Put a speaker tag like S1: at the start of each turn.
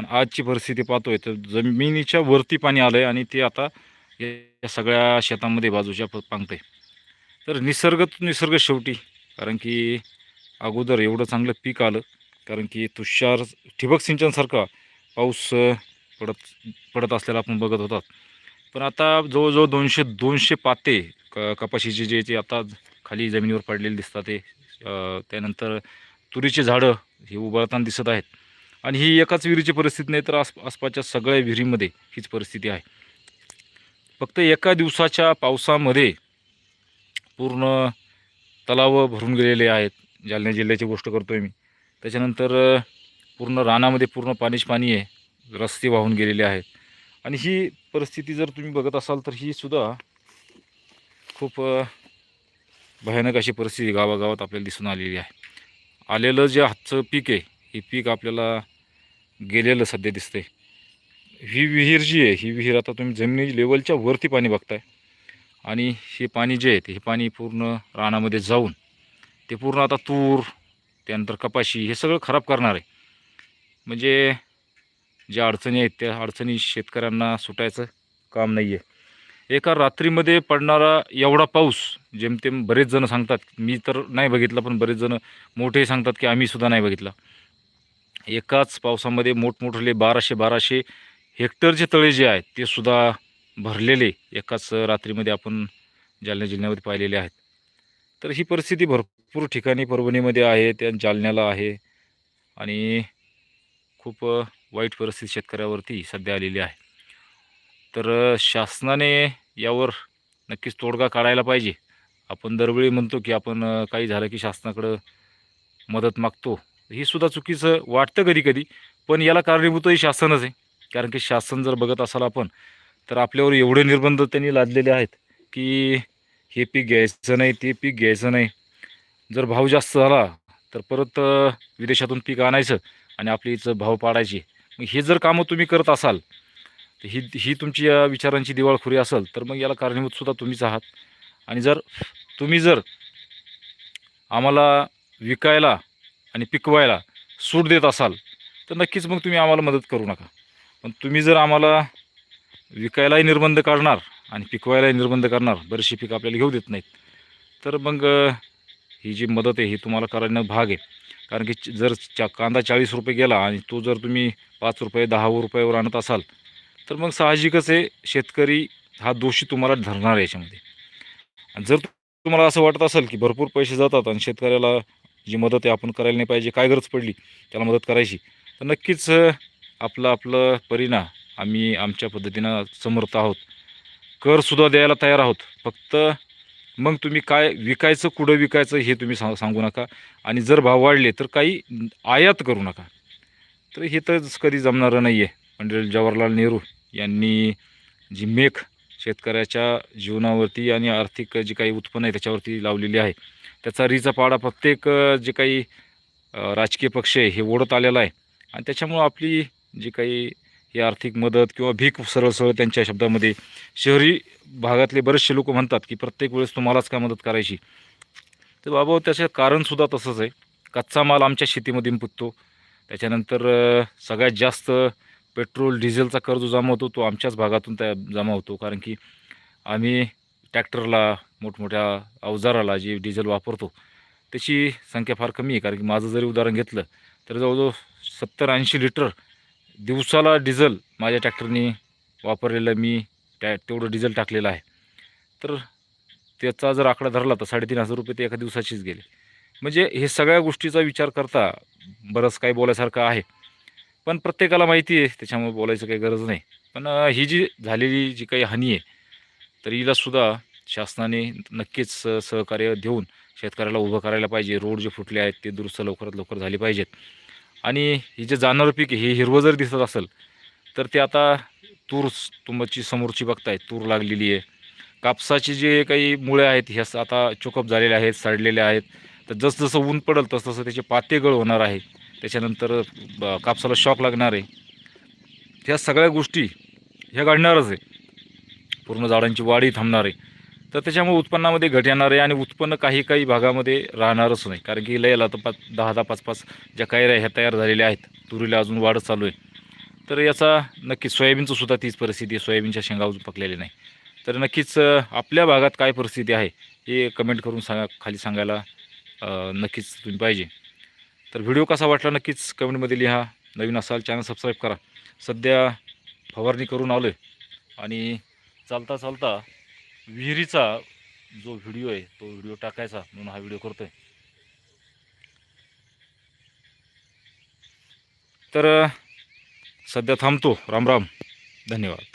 S1: पण आजची परिस्थिती पाहतोय तर जमिनीच्या वरती पाणी आलं आहे आणि ते आता या सगळ्या शेतामध्ये बाजूच्या प- पांगतंय. तर निसर्ग निसर्ग शेवटी कारण की अगोदर एवढं चांगलं पीक आलं कारण की तुषार ठिबक सिंचनसारखा पाऊस पडत पडत असलेला आपण बघत होतात. पण आता जवळजवळ दोनशे दोनशे पाते क कपाशीचे जे ते आता खाली जमिनीवर पडलेले दिसतात ते त्यानंतर तुरीचे झाडं हे उभारताना दिसत आहेत. आणि ही एकाच विहिरीची परिस्थिती नाही तर आस आसपासच्या सगळ्या विहिरीमध्ये हीच परिस्थिती आहे. फक्त एका दिवसाच्या पावसामध्ये पूर्ण तलाव भरून गेलेले आहेत. जालना जिल्ह्याची गोष्ट करतो आहे मी. त्याच्यानंतर पूर्ण रानामध्ये पूर्ण पाणीच पाणी आहे. रस्ते वाहून गेलेले आहेत. आणि ही परिस्थिती जर तुम्ही बघत असाल तर ही सुद्धा खूप भयानक अशी परिस्थिती गावागावात आपल्याला दिसून आलेली आहे. आलेलं जे हातचं पीक आहे हे पीक आपल्याला गेलेलं सध्या दिसतंय. ही विहीर जी आहे ही विहीर आता तुम्ही जमिनी लेवलच्या वरती पाणी बघताय. आणि हे पाणी जे आहे ते हे पाणी पूर्ण रानामध्ये जाऊन ते पूर्ण आता तूर त्यानंतर कपाशी हे सगळं खराब करणार आहे. म्हणजे ज्या अडचणी आहेत त्या अडचणी शेतकऱ्यांना सुटायचं काम नाही आहे एका रात्रीमध्ये पडणारा एवढा पाऊस जेमतेम बरेच जण सांगतात मी तर नाही बघितला पण बरेच जण मोठे सांगतात की आम्हीसुद्धा नाही बघितला. एकाच पावसामध्ये मोठमोठले बाराशे बाराशे हेक्टरचे तळे जे आहेत ते सुद्धा भरलेले एकाच रात्रीमध्ये आपण जालना जिल्ह्यामध्ये पाहिलेले आहेत. तर ही परिस्थिती भरपूर ठिकाणी परभणीमध्ये आहे त्या जालन्याला आहे आणि खूप वाईट परिस्थिती शेतकऱ्यावरती सध्या आलेली आहे. तर शासनाने यावर नक्कीच तोडगा काढायला पाहिजे. आपण दरवेळी म्हणतो की आपण काही झालं की शासनाकडं मदत मागतो. ही सुद्धा चुकीचं वाटतं कधी कधी पण याला कारणीभूतही शासनच आहे. कारण की शासन जर बघत असाल आपण तर आपल्यावर एवढे निर्बंध त्यांनी लादलेले आहेत की हे पीक घ्यायचं नाही ते पीक घ्यायचं नाही. जर भाव जास्त झाला तर परत विदेशातून पीक आणायचं आणि आपली इथं भाव पाडायचे. मग हे जर कामं तुम्ही करत असाल तर ही ही तुमची या विचारांची दिवाळखोरी असेल तर मग याला कारणीभूतसुद्धा तुम्हीच आहात. आणि जर तुम्ही जर आम्हाला विकायला आणि पिकवायला सूट देत असाल तर नक्कीच मग तुम्ही आम्हाला मदत करू नका. पण तुम्ही जर आम्हाला विकायलाही निर्बंध काढणार आणि पिकवायलाही निर्बंध करणार बरेचसे पिकं आपल्याला घेऊ देत नाहीत तर मग ही जी मदत आहे ही तुम्हाला करणं भाग आहे. कारण की जर चा कांदा चाळीस रुपये गेला आणि तो जर तुम्ही पाच रुपये दहा रुपयावर आणत असाल तर मग साहजिकच आहे शेतकरी हा दोषी तुम्हाला धरणार आहे याच्यामध्ये. आणि जर तुम्हाला असं वाटत असेल की भरपूर पैसे जातात आणि शेतकऱ्याला जी मदत आहे आपण करायला नाही पाहिजे काय गरज पडली त्याला मदत करायची. तर नक्कीच आपलं आपलं परिणाम आम्ही आमच्या पद्धतीनं समर्थ आहोत. करसुद्धा द्यायला तयार आहोत. फक्त मग तुम्ही काय विकायचं कुठं विकायचं हे तुम्ही सा सांगू नका. आणि जर भाव वाढले तर काही आयात करू नका. तर हे तर कधी जमणारं नाही आहे पंडित जवाहरलाल नेहरू यांनी जी मेख शेतकऱ्याच्या जीवनावरती आणि आर्थिक जी काही उत्पन्न आहे त्याच्यावरती लावलेली आहे त्याचा रीचा पाडा प्रत्येक जे काही राजकीय पक्ष आहे हे ओढत आलेला आहे. आणि त्याच्यामुळं आपली जी काही ही आर्थिक मदत किंवा भीक सरळ सरळ त्यांच्या शब्दामध्ये शहरी भागातले बरेचसे लोक म्हणतात की प्रत्येक वेळेस तुम्हालाच काय मदत करायची. तर बाबा त्याचं कारणसुद्धा तसंच आहे. कच्चा माल आमच्या शेतीमध्ये पुततो. त्याच्यानंतर सगळ्यात जास्त पेट्रोल डिझेलचा कर जो जमा होतो तो आमच्याच भागातून त्या जमा होतो. कारण की आम्ही ट्रॅक्टरला मोठमोठ्या अवजाराला जे डिझेल वापरतो त्याची संख्या फार कमी आहे. कारण की माझं जरी उदाहरण घेतलं तर जवळजवळ सत्तर ऐंशी लिटर दिवसाला डिझेल माझ्या ट्रॅक्टरने वापरलेलं मी टॅ तेवढं डिझेल टाकलेलं आहे. तर त्याचा जर आकडा धरला तर साडेतीन हजार रुपये ते एका दिवसाचीच गेले. म्हणजे हे सगळ्या गोष्टीचा विचार करता बरंच काही बोलायसारखं आहे. पण प्रत्येकाला माहिती आहे त्याच्यामुळे बोलायचं काही गरज नाही. पण ही जी झालेली जी काही हानी आहे तर हिलासुद्धा शासनाने नक्कीच सहकार्य देऊन शेतकऱ्याला उभं करायला पाहिजे. रोड जे फुटले आहेत ते दुरुस्त लवकरात लवकर झाले पाहिजेत. आणि ही जे जाणारं पीक हे हिरवं जर दिसत असेल तर ते आता तूर तुमची समोरची बघताय तूर लागलेली आहे. कापसाची जे काही मुळे आहेत ह्या स- आता चोकअप झालेल्या आहेत सडलेल्या आहेत. तर जसजसं ऊन पडेल तसतसं त्याचे पाते गळ होणार आहे. त्याच्यानंतर ब- कापसाला शॉक लागणार आहे. ह्या सगळ्या गोष्टी ह्या घडणारच आहे. पूर्ण झाडांची वाढही थांबणार आहे. तर त्याच्यामुळे उत्पन्नामध्ये घट येणार आहे आणि उत्पन्न काही काही भागामध्ये राहणारच नाही. कारण की लयला तर पाच दहा दहा पाच पाच ज्या कैऱ्या ह्या तयार झालेल्या आहेत. तुरीला अजून वाढच चालू आहे. तर याचा नक्कीच सोयाबीनचं सुद्धा तीच परिस्थिती आहे. सोयाबीनच्या शेंगा अजून पकलेल्या नाही. तर नक्कीच आपल्या भागात काय परिस्थिती आहे हे कमेंट करून सांगा खाली सांगायला नक्कीच तुम्ही पाहिजे. तर व्हिडिओ कसा वाटला नक्कीच कमेंटमध्ये लिहा. नवीन असाल चॅनल सबस्क्राईब करा. सध्या फवारणी करून आलो आहे आणि चालता चालता विहिरीचा जो व्हिडिओ आहे तो व्हिडिओ टाकायचा म्हणून हा व्हिडिओ करतो आहे तर सध्या थांबतो. राम राम. धन्यवाद.